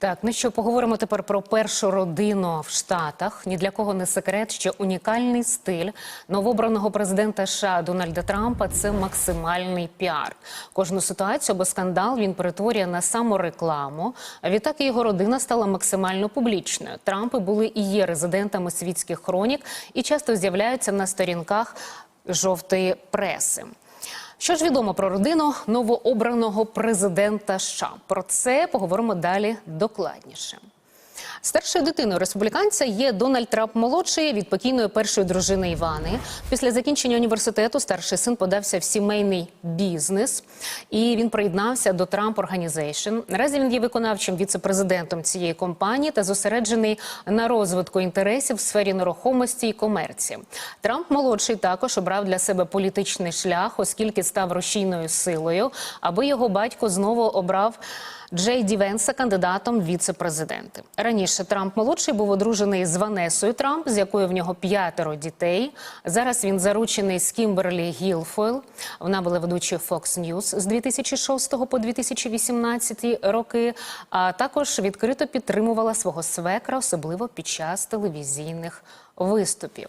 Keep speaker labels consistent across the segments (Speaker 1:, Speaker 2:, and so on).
Speaker 1: Так, ну що поговоримо тепер про першу родину в Штатах. Ні для кого не секрет, що унікальний стиль новообраного президента США Дональда Трампа це максимальний піар. Кожну ситуацію або скандал він перетворює на саморекламу. А відтак і його родина стала максимально публічною. Трампи були і є резидентами світських хронік і часто з'являються на сторінках жовтої преси. Що ж відомо про родину новообраного президента США? Про це поговоримо далі докладніше. Старшою дитиною республіканця є Дональд Трамп молодший від покійної першої дружини Івани. Після закінчення університету старший син подався в сімейний бізнес і він приєднався до Trump Organization. Наразі він є виконавчим віце-президентом цієї компанії та зосереджений на розвитку інтересів в сфері нерухомості і комерції. Трамп молодший також обрав для себе політичний шлях, оскільки став рушійною силою, аби його батько знову обрав. Джей Ді Венса кандидатом в віце-президенти. Раніше Трамп молодший був одружений з Ванесою Трамп, з якою в нього п'ятеро дітей. Зараз він заручений з Кімберлі Гілфойл. Вона була ведучою Fox News з 2006 по 2018 роки. А також відкрито підтримувала свого свекра, особливо під час телевізійних виступів.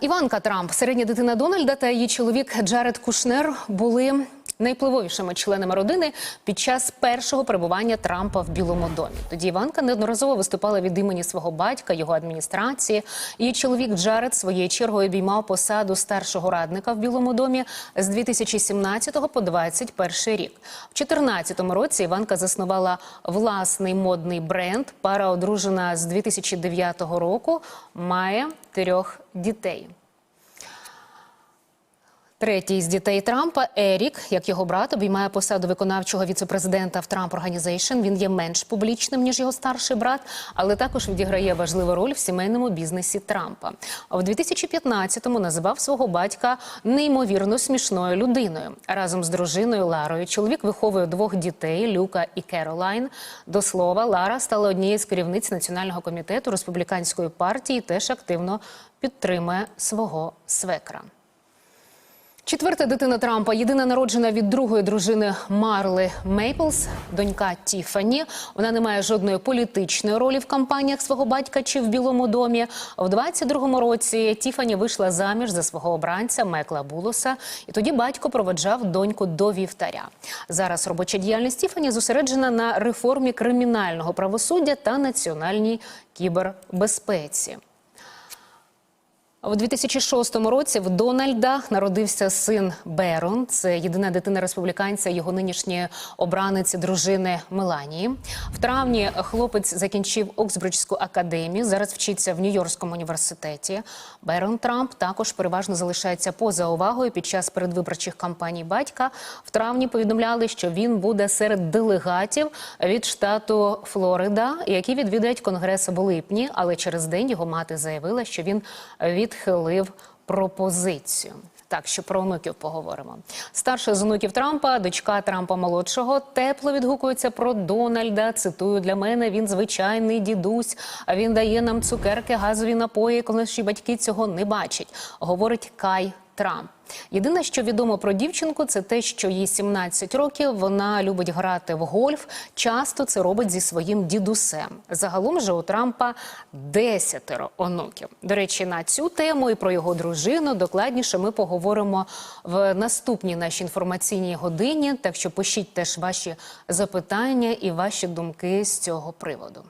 Speaker 1: Іванка Трамп, середня дитина Дональда та її чоловік Джаред Кушнер були найвпливовішими членами родини під час першого перебування Трампа в Білому домі. Тоді Іванка неодноразово виступала від імені свого батька, його адміністрації. Її чоловік Джаред своєю чергою обіймав посаду старшого радника в Білому домі з 2017 по 2021 рік. В 2014 році Іванка заснувала власний модний бренд. Пара одружена з 2009 року, має трьох дітей. Третій з дітей Трампа Ерік, як його брат, обіймає посаду виконавчого віцепрезидента в Trump Organization. Він є менш публічним ніж його старший брат, але також відіграє важливу роль в сімейному бізнесі Трампа. А в 2015-му називав свого батька неймовірно смішною людиною. Разом з дружиною Ларою чоловік виховує двох дітей Люка і Керолайн. До слова, Лара стала однією з керівниць національного комітету республіканської партії. і Теж активно підтримує свого свекра. Четверта дитина Трампа, єдина народжена від другої дружини Марли Мейплс, донька Тіфані. Вона не має жодної політичної ролі в кампаніях свого батька чи в Білому домі. В 22-му році Тіфані вийшла заміж за свого обранця Мекла Булоса, і тоді батько проведжав доньку до вівтаря. Зараз робоча діяльність Тіфані зосереджена на реформі кримінального правосуддя та національній кібербезпеці. У 2006 році в Дональда народився син Берон. Це єдина дитина республіканця, його нинішньої обраниці дружини Меланії. В травні хлопець закінчив Оксбриджську академію. Зараз вчиться в Нью-Йоркському університеті. Берон Трамп також переважно залишається поза увагою під час передвиборчих кампаній батька. В травні повідомляли, що він буде серед делегатів від штату Флорида, які відвідають конгрес у липні. Але через день його мати заявила, що він відхилив пропозицію. Так, що про онуків поговоримо. Старша з онуків Трампа, дочка Трампа молодшого, тепло відгукується про Дональда. Цитую для мене. Він звичайний дідусь. А він дає нам цукерки, газові напої, коли наші батьки цього не бачать. Говорить Кай Трамп. Єдине, що відомо про дівчинку, це те, що їй 17 років. Вона любить грати в гольф. Часто це робить зі своїм дідусем. Загалом же у Трампа десятеро онуків. До речі, на цю тему і про його дружину докладніше ми поговоримо в наступній нашій інформаційній годині. Так що пишіть теж ваші запитання і ваші думки з цього приводу.